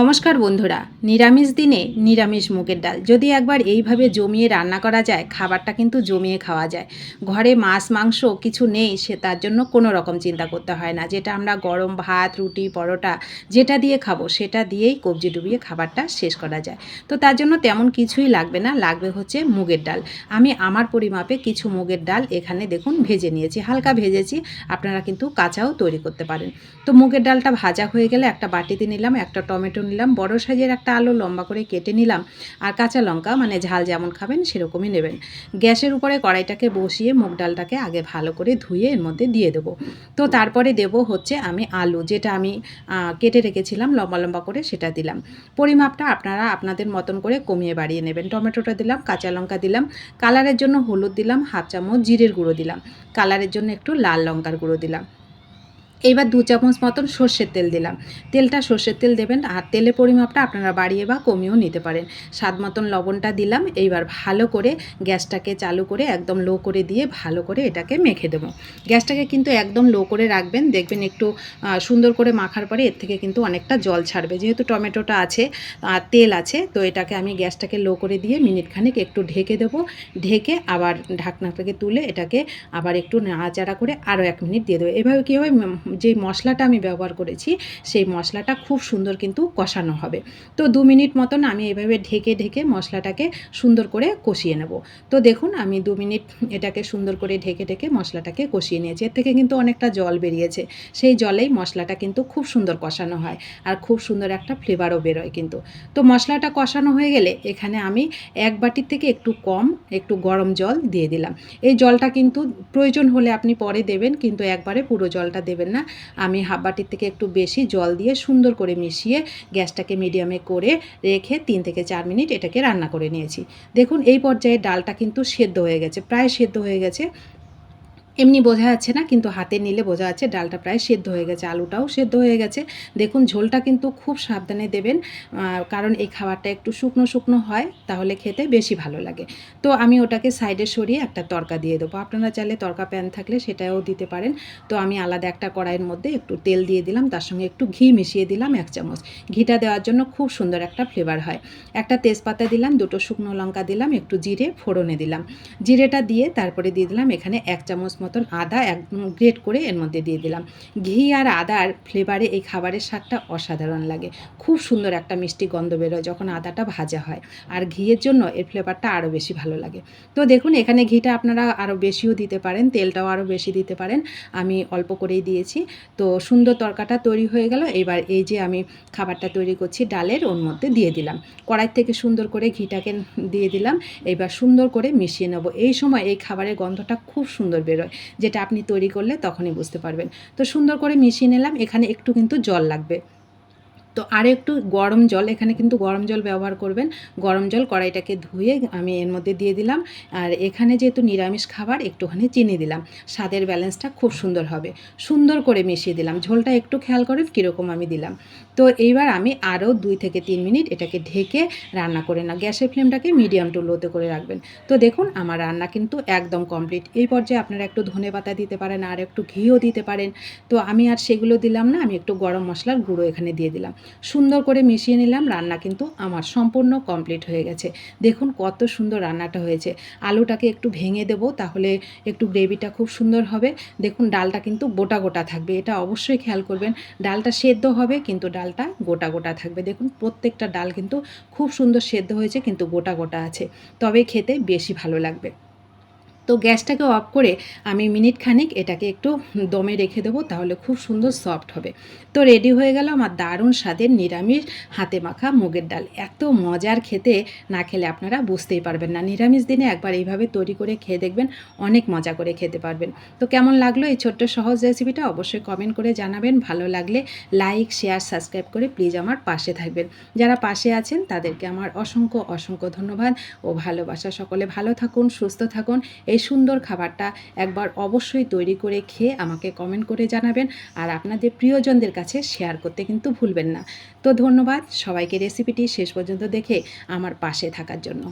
নমস্কার বন্ধুরা, নিরামিষ দিনে নিরামিষ মুগের ডাল। যদি একবার এইভাবে জমিয়ে রান্না করা যায়, খাবারটা কিন্তু জমিয়ে খাওয়া যায়। ঘরে মাছ, মাংস কিছু নেই, সে তার জন্য কোনো রকম চিন্তা করতে হয় না। যেটা আমরা গরম ভাত, রুটি, পরোটা যেটা দিয়ে খাব, সেটা দিয়েই কবজি ডুবিয়ে খাবারটা শেষ করা যায়। তো তার জন্য তেমন কিছুই লাগবে না, লাগবে হচ্ছে মুগের ডাল। আমি আমার পরিমাপে কিছু মুগের ডাল এখানে দেখুন ভেজে নিয়েছি। হালকা ভেজেছি, আপনারা কিন্তু কাঁচাও তৈরি করতে পারেন। তো মুগের ডালটা ভাজা হয়ে গেলে একটা বাটিতে নিলাম, একটা টমেটো নিলাম। বড় সাইজের একটা আলু লম্বা করে কেটে নিলাম। আর কাঁচা লঙ্কা মানে ঝাল যেমন খাবেন, সেরকমই নেবেন। গ্যাসের উপরে কড়াইটাকে বসিয়ে মুগ ডালটাকে আগে ভালো করে ধুয়ে এর মধ্যে দিয়ে দেবো। তো তারপরে দেব হচ্ছে আমি আলু, যেটা আমি কেটে রেখেছিলাম, লম্বা লম্বা করে সেটা দিলাম। পরিমাপটা আপনারা আপনাদের মতন করে কমিয়ে বাড়িয়ে নেবেন। টমেটোটা দিলাম, কাঁচা লঙ্কা দিলাম, কালারের জন্য হলুদ দিলাম, হাফ চামচ জিরের গুঁড়ো দিলাম। কালারের জন্য একটু লাল লঙ্কার গুঁড়ো দিলাম। এইবার দু চামচ মতন সর্ষের তেল দিলাম। তেলটা সর্ষের তেল দেবেন আর তেলের পরিমাপটা আপনারা বাড়িয়ে বা কমিয়েও নিতে পারেন। স্বাদ মতন লবণটা দিলাম, এইবার ভালো করে গ্যাসটাকে চালু করে একদম লো করে দিয়ে ভালো করে এটাকে মেখে দেবো। গ্যাসটাকে কিন্তু একদম লো করে রাখবেন, দেখবেন একটু সুন্দর করে মাখার পরে এর থেকে কিন্তু অনেকটা জল ছাড়বে। যেহেতু টমেটোটা আছে আর তেল আছে, তো এটাকে আমি গ্যাসটাকে লো করে দিয়ে মিনিট খানেক একটু ঢেকে দেবো। ঢেকে আবার ঢাকনাটাকে তুলে এটাকে আবার একটু নাড়াচাড়া করে আরও এক মিনিট দিয়ে দেবো। এভাবে কী যে মশলাটা আমি ব্যবহার করেছি, সেই মশলাটা খুব সুন্দর কিন্তু কষানো হবে। তো দু মিনিট মতন আমি এভাবে ঢেকে ঢেকে মশলাটাকে সুন্দর করে কষিয়ে নেব। তো দেখুন, আমি দু মিনিট এটাকে সুন্দর করে ঢেকে ঢেকে মশলাটাকে কষিয়ে নিয়েছি। এর থেকে কিন্তু অনেকটা জল বেরিয়েছে। সেই জলেই মশলাটা কিন্তু খুব সুন্দর কষানো হয় আর খুব সুন্দর একটা ফ্লেভারও বেরোয় কিন্তু। তো মশলাটা কষানো হয়ে গেলে এখানে আমি এক বাটির থেকে একটু কম, একটু গরম জল দিয়ে দিলাম। এই জলটা কিন্তু প্রয়োজন হলে আপনি পরে দেবেন, কিন্তু একবারে পুরো জলটা দেবেন না। আমি হাফ বাটির থেকে একটু বেশি জল দিয়ে সুন্দর করে মিশিয়ে গ্যাসটাকে মিডিয়ামে করে রেখে তিন থেকে চার মিনিট এটাকে রান্না করে নিয়েছি। দেখুন, এই পর্যায়ে ডালটা কিন্তু সেদ্ধ হয়ে গেছে, প্রায় সেদ্ধ হয়ে গেছে। এমনি বোঝা যাচ্ছে না, কিন্তু হাতে নিলে বোঝা যাচ্ছে ডালটা প্রায় সেদ্ধ হয়ে গেছে, আলুটাও সেদ্ধ হয়ে গেছে। দেখুন, ঝোলটা কিন্তু খুব সাবধানে দেবেন কারণ এই খাবারটা একটু শুকনো শুকনো হয়, তাহলে খেতে বেশি ভালো লাগে। তো আমি ওটাকে সাইডে সরিয়ে একটা তরকা দিয়ে দেবো। আপনারা চাইলে তরকা প্যান থাকলে সেটাও দিতে পারেন। তো আমি আলাদা একটা কড়াইয়ের মধ্যে একটু তেল দিয়ে দিলাম, তার সঙ্গে একটু ঘি মিশিয়ে দিলাম এক চামচ। ঘিটা দেওয়ার জন্য খুব সুন্দর একটা ফ্লেভার হয়। একটা তেজপাতা দিলাম, দুটো শুকনো লঙ্কা দিলাম, একটু জিরে ফোড়নে দিলাম। জিরেটা দিয়ে তারপরে দিয়ে দিলাম এখানে এক চামচ মতন আদা একদম গ্রেট করে এর মধ্যে দিয়ে দিলাম। ঘি আর আদার ফ্লেভারে এই খাবারের স্বাদটা অসাধারণ লাগে। খুব সুন্দর একটা মিষ্টি গন্ধ বেরোয় যখন আদাটা ভাজা হয়। আর ঘিয়ের জন্য এর ফ্লেভারটা আরও বেশি ভালো লাগে। তো দেখুন, এখানে ঘিটা আপনারা আরও বেশিও দিতে পারেন, তেলটাও আরও বেশি দিতে পারেন। আমি অল্প করেই দিয়েছি। তো সুন্দর তরকাটা তৈরি হয়ে গেল। এবার এই যে আমি খাবারটা তৈরি করছি, ডালের ওর মধ্যে দিয়ে দিলাম। কড়াই থেকে সুন্দর করে ঘিটাকে দিয়ে দিলাম। এবার সুন্দর করে মিশিয়ে নেব। এই সময় এই খাবারের গন্ধটা খুব সুন্দর বেরোয়। যেটা আপনি তৈরি করলে তখনই বুঝতে পারবেন। তো সুন্দর করে মিশিয়ে নিলাম, এখানে একটু কিন্তু জল লাগবে। তো আর একটু গরম জল, এখানে কিন্তু গরম জল ব্যবহার করবেন। গরম জল কড়াইটাকে ধুয়ে আমি এর মধ্যে দিয়ে দিলাম। আর এখানে যেহেতু নিরামিষ খাবার, একটুখানি চিনি দিলাম। স্বাদের ব্যালেন্সটা খুব সুন্দর হবে। সুন্দর করে মিশিয়ে দিলাম। ঝোলটা একটু খেয়াল করেন কীরকম আমি দিলাম। তো এইবার আমি আরও দুই থেকে তিন মিনিট এটাকে ঢেকে রান্না করে না গ্যাসের ফ্লেমটাকে মিডিয়াম টু লোতে করে রাখবেন। তো দেখুন, আমার রান্না কিন্তু একদম কমপ্লিট। এই পর্যায়ে আপনারা একটু ধনে পাতা দিতে পারেন আর একটু ঘিও দিতে পারেন। তো আমি আর সেগুলো দিলাম না, আমি একটু গরম মশলার গুঁড়ো এখানে দিয়ে দিলাম। সুন্দর করে মিশিয়ে নিলাম, রান্না কিন্তু আমার সম্পূর্ণ কমপ্লিট হয়ে গেছে। দেখুন কত সুন্দর রান্নাটা হয়েছে। আলুটাকে একটু ভেঙে দেবো, তাহলে একটু গ্রেভিটা খুব সুন্দর হবে। দেখুন ডালটা কিন্তু গোটা গোটা থাকবে, এটা অবশ্যই খেয়াল করবেন। ডালটা সেদ্ধ হবে, কিন্তু ডালটা গোটা গোটা থাকবে। দেখুন প্রত্যেকটা ডাল কিন্তু খুব সুন্দর সেদ্ধ হয়েছে, কিন্তু গোটা গোটা আছে। তবে খেতে বেশি ভালো লাগবে। তো গ্যাসটাকে অফ করে আমি মিনিট খানিক এটাকে একটু দমে রেখে দেবো, তাহলে খুব সুন্দর সফট হবে। তো রেডি হয়ে গেল আমার দারুণ স্বাদের নিরামিষ হাতে মাখা মুগের ডাল। এত মজার খেতে না খেলে আপনারা বুঝতেই পারবেন না। নিরামিষ দিনে একবার এইভাবে তৈরি করে খেয়ে দেখবেন, অনেক মজা করে খেতে পারবেন। তো কেমন লাগল এই ছোট্ট সহজ রেসিপিটা অবশ্যই কমেন্ট করে জানাবেন। ভালো লাগলে লাইক শেয়ার সাবস্ক্রাইব করে প্লিজ আমার পাশে থাকবেন। যারা পাশে আছেন তাদেরকে আমার অসংখ্য অসংখ্য ধন্যবাদ ও ভালোবাসা। সকলে ভালো থাকুন, সুস্থ থাকুন। এই সুন্দর খাবারটা একবার অবশ্যই তৈরি করে খেয়ে আমাকে কমেন্ট করে জানাবেন আর আপনাদের প্রিয়জনদের কাছে শেয়ার করতে কিন্তু ভুলবেন না। তো ধন্যবাদ সবাইকে রেসিপিটি শেষ পর্যন্ত দেখে আমার পাশে থাকার জন্য।